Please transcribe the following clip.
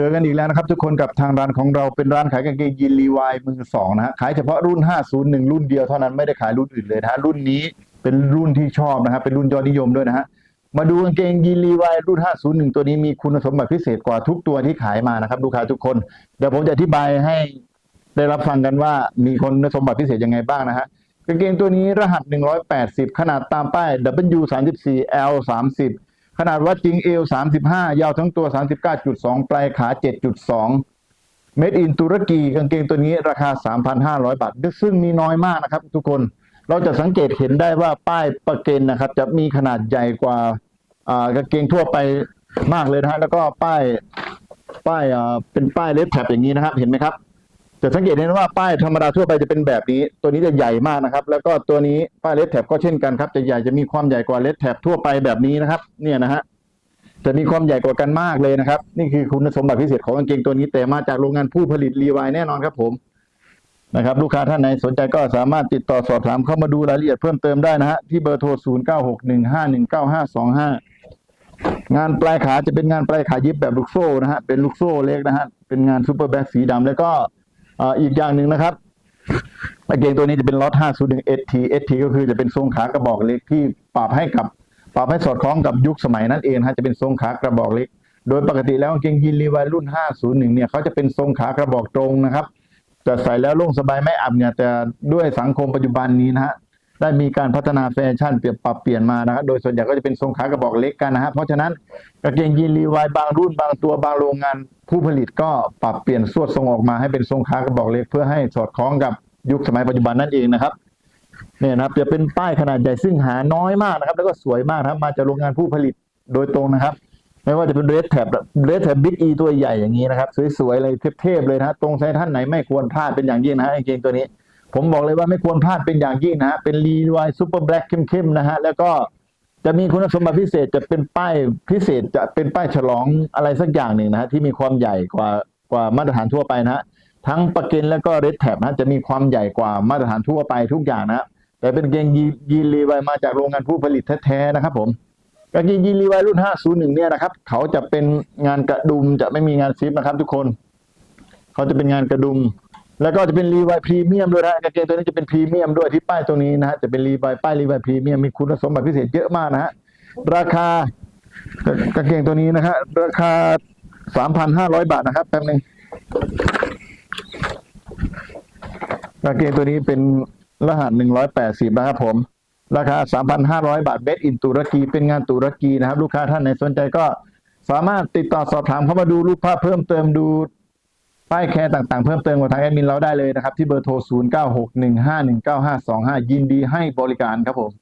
เจอกันอีกแล้วนะครับ ทุกคนกับทางร้านของเราเป็นร้านขายกางเกงยีนรีวายมือสองนะฮะขายเฉพาะรุ่น 501 รุ่นเดียวเท่านั้นไม่ได้ขายรุ่นอื่นเลยนะฮะรุ่นนี้เป็นรุ่นที่ชอบนะครับเป็นรุ่นยอดนิยมด้วยนะฮะมาดูกางเกงยีนรีวายรุ่น 501 ตัวนี้มีคุณสมบัติพิเศษกว่าทุกตัวที่ขายมานะครับลูกค้าทุกคนเดี๋ยวผมจะอธิบายให้ได้รับฟังกันว่ามีคุณสมบัติพิเศษยังไงบ้างนะฮะกางเกงตัวนี้รหัส 180 ขนาดตามป้าย W34 L 30 ขนาดวัดจริงเอว 35 ยาวทั้งตัว 39.2 ปลายขา 7.2 เม็ดอินตุรกีกางเกงตัวนี้ราคา 3,500 บาท ซึ่งมีน้อยมากนะครับทุกคน เราจะสังเกตเห็นได้ว่าป้ายประเกนนะครับ จะมีขนาดใหญ่กว่ากางเกงทั่วไปมากเลยนะฮะ แล้วก็ป้ายป้ายเป็นป้ายเลสแท็บอย่างนี้นะครับ เห็นไหมครับ จะสังเกตเห็นว่าป้ายธรรมดาทั่วไปจะเป็นแบบนี้ ตัวนี้จะใหญ่มากนะครับ แล้วก็ตัวนี้ป้ายเลสแท็บก็เช่นกันครับ จะใหญ่จะมีความใหญ่กว่าเลสแท็บทั่วไปแบบนี้นะครับ เนี่ยนะฮะจะมีความใหญ่กว่ากันมากเลยนะครับ นี่คือคุณสมบัติพิเศษของกางเกงตัวนี้ แต่มาจากโรงงานผู้ผลิตรีวายแน่นอนครับผมนะครับ ลูกค้าท่านไหนสนใจก็สามารถติดต่อสอบถามเข้ามาดูรายละเอียดเพิ่มเติมได้นะฮะที่เบอร์โทร 0 9 6 1 5 1 9 5 2 5 งานปลายขาจะเป็นงานปลายขายิบแบบลูกโซ่นะฮะเป็นลูกโซ่เล็กนะฮะเป็นงานซูเปอร์แบ็กสีดำแล้วก็ อ่ออีกอย่างหนึ่งนะครับกางเกงตัวนี้จะเป็นล็อต501 ST ST ก็คือจะเป็นทรงขากระบอกเล็กที่ปรับให้กับปรับให้สอดคล้องกับยุคสมัยนั่นเองฮะจะเป็นทรงขากระบอกเล็ก โดยปกติแล้วกางเกงยีนรีวายรุ่น 501 เนี่ยเขาจะเป็นทรงขากระบอกตรงนะครับแต่ใส่แล้วโล่งสบายไม่อับเนี่ยแต่ด้วยสังคมปัจจุบันนี้นะฮะ ได้มีการพัฒนาแฟชั่นเปลี่ยนปรับเปลี่ยนมานะครับ โดยส่วนใหญ่ก็จะเป็นทรงขากระบอกเล็กกันนะฮะ เพราะฉะนั้นกางเกงยีนรีวายบางรุ่นบางตัวบางโรงงาน ผู้ผลิตก็ปรับเปลี่ยนสวดทรงออกมาให้เป็นทรงขากระบอกเล็ก เพื่อให้สอดคล้องกับยุคสมัยปัจจุบันนั่นเองนะครับเนี่ยนะครับจะเป็นป้ายขนาดใหญ่ซึ่งหาน้อยมากนะครับ แล้วก็สวยมากนะครับ มาจากโรงงานผู้ผลิตโดยตรงนะครับ ไม่ว่าจะเป็นเรดแท็บเรดแท็บบิ๊กอีตัวใหญ่อย่างนี้นะครับ สวยๆเลยเทพๆเลยนะตรงใจท่านไหนไม่ควรพลาดเป็นอย่างยิ่งนะฮะกางเกงตัวนี้ ผมบอกเลยว่าไม่ควรพลาดเป็นอย่างยิ่งนะฮะเป็นรีวายซูเปอร์แบล็กเข้มๆนะฮะแล้วก็จะมีคุณสมบัติพิเศษจะเป็นป้ายพิเศษจะเป็นป้ายฉลองอะไรสักอย่างหนึ่งนะฮะที่มีความใหญ่กว่ากว่ามาตรฐานทั่วไปนะฮะทั้งประเก็นแล้วก็เรดแท็บนะฮะจะมีความใหญ่กว่ามาตรฐานทั่วไปทุกอย่างนะฮะแต่เป็นเกงยียีนรีวมาจากโรงงานผู้ผลิตแท้ๆนะครับ ผมกางเกงยีรีไวรุ่น 501 เนี่ยนะครับ เขาจะเป็นงานกระดุมจะไม่มีงานซิปนะครับ ทุกคน เขาจะเป็นงานกระดุม แล้วก็จะเป็นรีไวพรีเมียมด้วยนะกางเกงตัวนี้จะเป็นพรีเมียมด้วยที่ป้ายตรงนี้นะฮะจะเป็นรีไวป้ายรีไวพรีเมียมมีคุณสมบัติพิเศษเยอะมากนะฮะราคากางเกงตัวนี้นะฮะราคา3,500บาทนะครับแป๊บนึงกางเกงตัวนี้เป็นรหัส180นะครับผม ราคา3,500บาทเบสอินตุรกี เป็นงานตุรกีนะครับ ลูกค้าท่านไหนสนใจก็สามารถติดต่อสอบถามเข้ามาดูรูปภาพเพิ่มเติมดู ป้ายแคร์ต่างๆ เพิ่มเติมกับทางแอดมินเราได้เลยนะครับ ที่เบอร์โทร 0961519525 ยินดีให้บริการครับผม